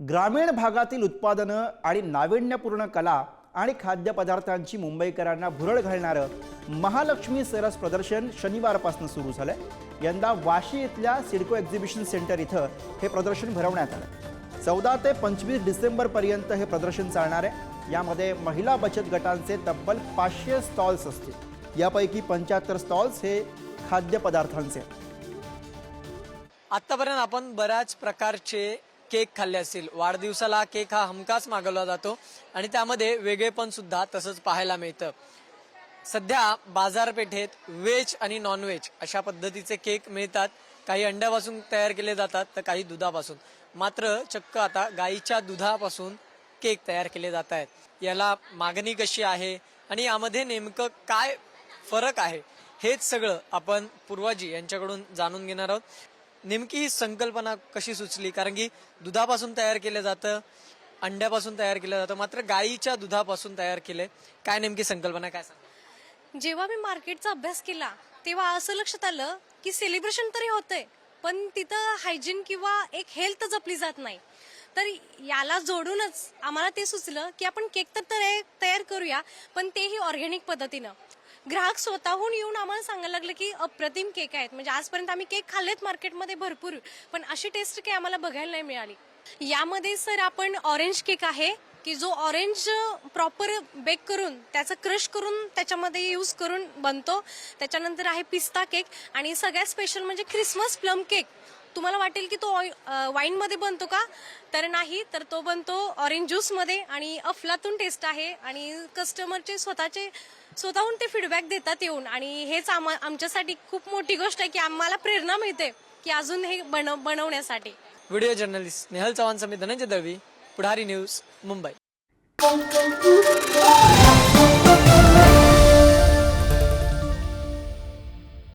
ग्रामीण भागातील उत्पादनं आणि नाविन्यपूर्ण कला आणि खाद्यपदार्थांची मुंबईकरांना भुरळ घालणारं महालक्ष्मी सरस प्रदर्शन शनिवारपासून सुरू झालंय. यंदा वाशी इथल्या सिडको एक्झिबिशन सेंटर इथं हे प्रदर्शन भरवण्यात आलं चौदा ते पंचवीस डिसेंबरपर्यंत हे प्रदर्शन चालणार आहे. यामध्ये महिला बचत गटांचे तब्बल पाचशे स्टॉल्स असतील. यापैकी पंच्याहत्तर स्टॉल्स हे खाद्यपदार्थांचे आत्तापर्यंत आतापर्यंत आपण बऱ्याच प्रकारचे केक खाल्ले असतील. वाढदिवसाला केक हा हमखास मागवला जातो आणि त्यामध्ये वेगळेपण सुद्धा तसंच पाहायला मिळतं. सध्या बाजारपेठेत व्हेज आणि नॉनव्हेज अशा पद्धतीचे केक मिळतात. काही अंड्यापासून तयार केले जातात तर काही दुधापासून. मात्र चक्क आता गाईच्या दुधापासून केक तयार केले जात आहेत. याला मागणी कशी आहे आणि यामध्ये नेमकं काय फरक आहे हेच सगळं आपण पूर्वाजी यांच्याकडून जाणून घेणार आहोत. नेमकी ही संकल्पना कशी सुचली? कारण की दुधापासून तयार केलं जातं अंड्यापासून तयार केलं जातं मात्र गाईच्या दुधापासून तयार केले. काय नेमकी संकल्पना काय सांग? जेव्हा मी मार्केटचा अभ्यास केला तेव्हा असं लक्षात आलं की सेलिब्रेशन तरी होतंय पण तिथं हायजीन किंवा एक हेल्थ जपली जात नाही. तर याला जोडूनच आम्हाला ते सुचलं की आपण केक तर तयार तयार करूया पण तेही ऑर्गॅनिक पद्धतीनं. ग्राहक स्वतःहून येऊन आम्हाला सांगायला लागले की अप्रतिम केक आहेत. म्हणजे आजपर्यंत आम्ही केक खाल्लेत मार्केटमध्ये भरपूर पण अशी टेस्ट काही आम्हाला बघायला नाही मिळाली. यामध्ये सर आपण ऑरेंज केक आहे की जो ऑरेंज प्रॉपर बेक करून त्याचं क्रश करून त्याच्यामध्ये यूज करून बनतो. त्याच्यानंतर आहे पिस्ता केक आणि सगळ्यात स्पेशल म्हणजे ख्रिसमस प्लम केक. तुम्हाला वाटेल की तो वाईन मध्ये बनतो का? तर नाही तर तो बनतो ऑरेंज ज्यूसमध्ये आणि अफलातून टेस्ट आहे आणि कस्टमरचे स्वतःचे स्वतःहून ते फीडबॅक देतात येऊन. आणि हेच आमच्यासाठी खूप मोठी गोष्ट आहे की आम्हाला प्रेरणा मिळते की अजून हे बनव बनवण्यासाठी. Video journalist Nehal Chavan Samit Dhananjay Dalvi Pudhari news Mumbai.